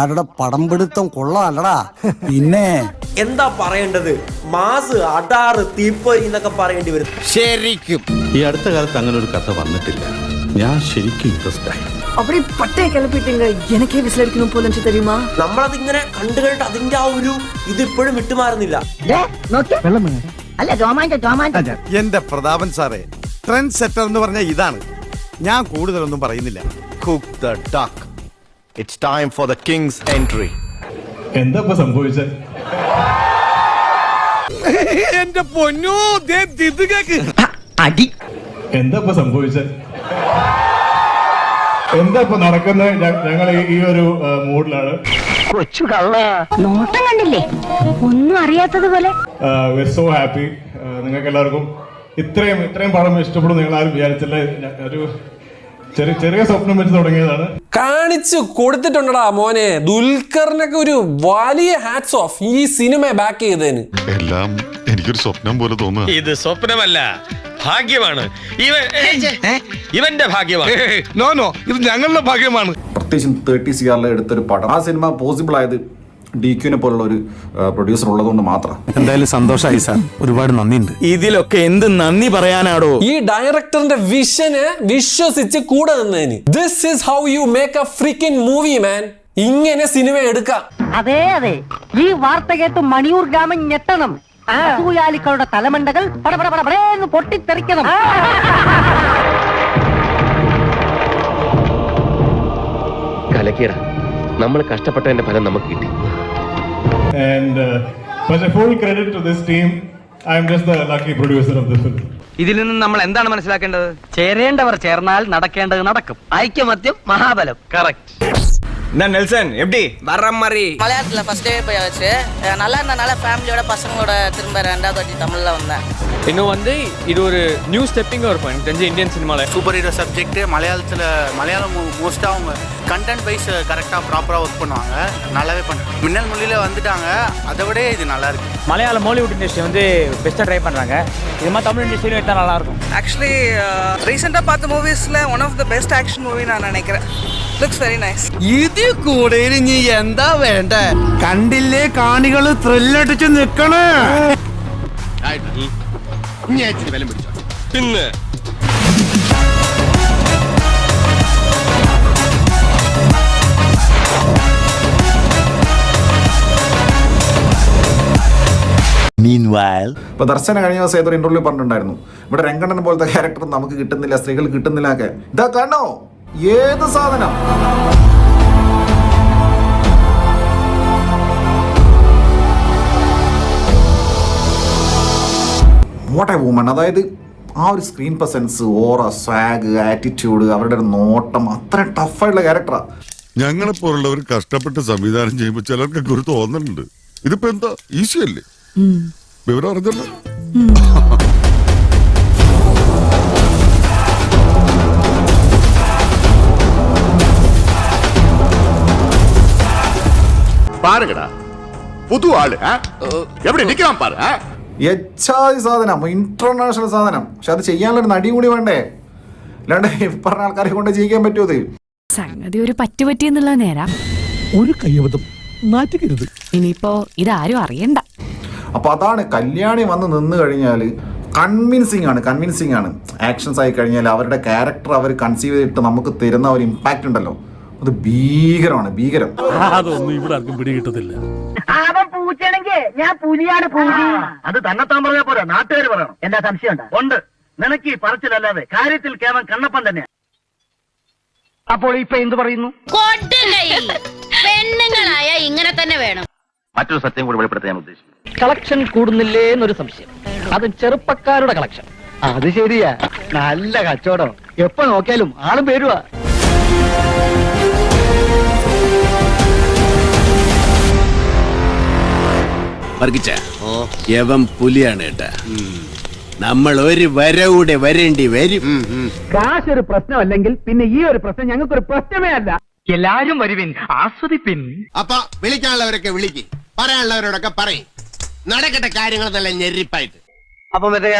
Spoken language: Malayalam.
അയാളുടെ പടംപിടുത്തം കൊള്ളാമല്ലടാ പിന്നെ? എന്താ പറയേണ്ടത്? മാസ് അടാറ് തീപ്പൊരി എന്നൊക്കെ പറയേണ്ടി വരും. ശരിക്കും. ഈ അടുത്ത കാലത്ത് അങ്ങനെ ഒരു കഥ വന്നിട്ടില്ല. ഞാൻ ശരിക്കും ഇൻട്രസ്റ്റ് ആയി. അവിടെ പട്ടയെ കിളപ്പിട്ടിങ്ക എനിക്കേ വിസലടിക്കണം പോലെ എനിക്ക് തരുമാ? നമ്മളത് ഇങ്ങനെ കണ്ടു കേട്ട് അതിന്റെ ആ ഒരു ഇത് ഇപ്പോഴും വിട്ടുമാറുന്നില്ല. എന്റെ പ്രതാപൻ സാറേ ട്രെൻഡ് സെറ്റർ എന്ന് പറഞ്ഞ ഇതാണ്. ഞാൻ കൂടുതലൊന്നും പറയുന്നില്ല. Cook the duck it's time for the king's entry എന്താ ഇപ്പൊ സംഭവിച്ചത് എന്റെ പൊന്നോ അടി. എന്താ ഇപ്പൊ സംഭവിച്ചത് എന്താ ഇപ്പൊ നടക്കുന്നത് ഞങ്ങൾ ഈ ഒരു മൂഡിലാണ്. കൊച്ചു കള്ള. നോട്ടം കണ്ടില്ലേ? ഒന്നും അറിയാത്തത് പോലെ. സോ ഹാപ്പി നിങ്ങൾക്ക് എല്ലാവർക്കും ഇത്രയും ഇത്രയും പടം ഇഷ്ടപ്പെടും നിങ്ങൾ ആരും വിചാരിച്ചില്ല. ഒരു ചെറിയ ചെറിയ സ്വപ്നം വെച്ച് തുടങ്ങിയതാണ്. കാണിച്ചു കൊടുത്തിട്ടുണ്ടടാ മോനെ. ദുൽഖറിനൊക്കെ ഒരു വലിയ ഹാറ്റ്സ് ഓഫ് ഈ സിനിമ ബാക്ക് ചെയ്തതിന്. എല്ലാം എനിക്കൊരു സ്വപ്നം പോലെ തോന്നുന്നു ഇത് സ്വപ്നമല്ല ഭാഗ്യമാണ്. ഇവൻ ഇവന്റെ ഭാഗ്യമാണ്. നോ നോ ഇത് ഞങ്ങളുടെ ഭാഗ്യമാണ്. പ്രത്യേകിച്ചും തേർട്ടി സിആറിലെ എടുത്തൊരു പടം. ആ സിനിമ പോസിബിൾ ആയത് ഡി ക്യൂനെ പോലുള്ള ഒരു പ്രൊഡ്യൂസർ ഉള്ളതുകൊണ്ട് മാത്രം. എന്തായാലും സന്തോഷമായി സാർ ഒരുപാട് നന്ദിയുണ്ട്. ഇതിലൊക്കെ എന്ത് നന്ദി പറയാനാടോ? ഈ ഡയറക്ടറിന്റെ വിഷന് വിശ്വസിച്ച് കൂടെ നിന്നതിന്. This is how you make a freaking movie man ഇങ്ങനെ സിനിമ എടുക്കാം. അതെ അതെ. ഈ വാർത്ത കേട്ട് മണിയൂർ ഗ്രാമം ഞെട്ടണം. അസൂയാലിക്കളുടെ തലമണ്ടകൾ പടപടപടപടേന്ന് പൊട്ടിത്തെറിക്കണം. കലക്കീട നമ്മൾ കഷ്ടപ്പെട്ടതിന്റെ ഫലം നമുക്ക് കിട്ടി. And uh, but a full credit to this team, I'm just the lucky producer of the film. ഇതിൽ നിന്ന് നമ്മൾ എന്താണ് മനസ്സിലാക്കേണ്ടത് ചേരേണ്ടവർ ചേർന്നാൽ നടക്കേണ്ടത് നടക്കും ഐക്യമത്യം മഹാബലം കറക്റ്റ് നെൽസൺ എവിടെ வரமறி மலையாளத்துல ஃபர்ஸ்ட் டே போயாச்சு நல்லா இருந்தனால ஃபேமிலியோட பசங்களோட திரும்ப ரெண்டாவது வாட்டி தமிழ்ல வந்தேன் இன்னும் வந்து இது ஒரு நியூ ஸ்டெப்பிங் ஒரு பாயிண்ட் தெரிஞ்ச இந்தியன் சினிமால சூப்பர் ஹீரோ சப்ஜெக்ட் மலையாளத்தில் மலையாளம் மோஸ்ட்டாக அவங்க கண்டென்ட் வைஸ் கரெக்டாக ப்ராப்பராக ஒர்க் பண்ணுவாங்க நல்லாவே பண்ண மின்னல் மொழியில் வந்துட்டாங்க அதை விட இது நல்லா இருக்கு மலையாள மாலிவுட் இண்டஸ்ட்ரி வந்து பெஸ்ட்டாக ட்ரை பண்ணுறாங்க இது மாதிரி தமிழ் இண்டஸ்ட்ரியும் எடுத்தால் நல்லா இருக்கும் ஆக்சுவலி ரீசெண்டாக பார்த்த மூவிஸில் one of the best action movie நான் நினைக்கிறேன் லுக்ஸ் வெரி നൈസ് ഇതിൽ കൂടുതൽ ഇനി എന്താ വേണ്ട കണ്ടില്ലേ കാണികള് ത്രില്ലടിച്ച് നിക്കണേ പിന്നെ ഇപ്പൊ ദർശന കഴിഞ്ഞ ദിവസം ഏതൊരു ഇന്റർവ്യൂ പറഞ്ഞിട്ടുണ്ടായിരുന്നു? ഇവിടെ രംഗണ്ണൻ പോലത്തെ ക്യാരക്ടർ നമുക്ക് കിട്ടുന്നില്ല സ്ത്രീകൾ കിട്ടുന്നില്ല ഒക്കെ. ഇതാ കാണോ ഏത് സാധനം? വാട്ട് എ വുമൺ അതായത് ആ ഒരു screen presence aura swag attitude അവരുടെ ഒരു നോട്ടം അത്ര ടഫായിട്ടുള്ള ക്യാരക്ടറാ ഞങ്ങളെ പോലുള്ളവർ കഷ്ടപ്പെട്ട് സംവിധാനം ചെയ്യുമ്പോൾ ചിലർക്കൊക്കെ ഒരു തോന്നലുണ്ട്. ഇതിപ്പോ എന്താ? ഈസി അല്ലേ? വിവരം അറിഞ്ഞല്ലോ பாருங்கடா புது ஆளு எப்படி நிக்கிறான் பாரு യച്ഛാതി സാധനം ഇന്റർനാഷണൽ സാധനം പക്ഷെ അത് ചെയ്യാനുള്ള ഒരു നടി കൂടി വേണ്ടേ അല്ലാണ്ട് ഈ പറഞ്ഞ ആൾക്കാരെ കൊണ്ട് ചെയ്യിക്കാൻ പറ്റുമോ ഇത് സംഗതി ഒരു പറ്റുപറ്റി എന്നുള്ള നേരാ ഒരു കയ്യബദ്ധം നാറ്റുകരുത് ഇനിയിപ്പോ ഇതാരും അറിയണ്ട അപ്പൊ അതാണ് കല്യാണി വന്ന് നിന്ന് കഴിഞ്ഞാൽ കൺവിൻസിങ് ആണ് കൺവിൻസിങ് ആണ്. ആക്ഷൻസ് ആയി കഴിഞ്ഞാൽ അവരുടെ ക്യാരക്ടർ അവർ കൺസീവ് ചെയ്തിട്ട് നമുക്ക് തരുന്ന ഒരു ഇമ്പാക്റ്റ് ഉണ്ടല്ലോ. അത് ഭീകരമാണ് ഭീകരം. അതൊന്നും ഇവിടെ ആർക്കും പിടികിട്ടത്തില്ല അവൻ പൂച്ചയാണെങ്കിൽ ഞാൻ പുലിയാണ് പുലി. അത് തന്നെത്താൻ പറഞ്ഞാൽ പോരാ നാട്ടുകാർ പറയണം. എന്താ സംശയം ഉണ്ട്. നിനക്ക് പറച്ചിലല്ലാതെ കാര്യത്തിൽ കേവൻ കണ്ണപ്പൻ തന്നെ അപ്പോൾ ഇപ്പൊ എന്ത് പറയുന്നു? മറ്റൊരു സത്യം കൂടി വെളിപ്പെടുത്താൻ ഞാൻ ഉദ്ദേശിക്കുന്നു. കളക്ഷൻ കൂടുന്നില്ലേ എന്നൊരു സംശയം. അത് ചെറുപ്പക്കാരുടെ കളക്ഷൻ. അത് ശരിയാ. നല്ല കച്ചവടം. എപ്പോ നോക്കിയാലും ആളും പേരുവാ. വർഗിച്ച യവൻ പുലിയാണ് കേട്ടാ നമ്മൾ ഒരു വരവൂടെ വരേണ്ടി വരും. കാശ് ഒരു പ്രശ്നമല്ലെങ്കിൽ പിന്നെ ഈ ഒരു പ്രശ്നം ഞങ്ങൾക്കൊരു പ്രശ്നമേ അല്ല. എല്ലാരും വരുവിൻ. ആസ്വദിപ്പിൻ. അപ്പൊ വിളിക്കാനുള്ളവരൊക്കെ വിളിക്ക്. പറയാനുള്ളവരോടൊക്കെ പറയും. നടക്കട്ടെ കാര്യങ്ങൾ നല്ല ഞെരിപ്പായിട്ട്. അപ്പം മറ്റേ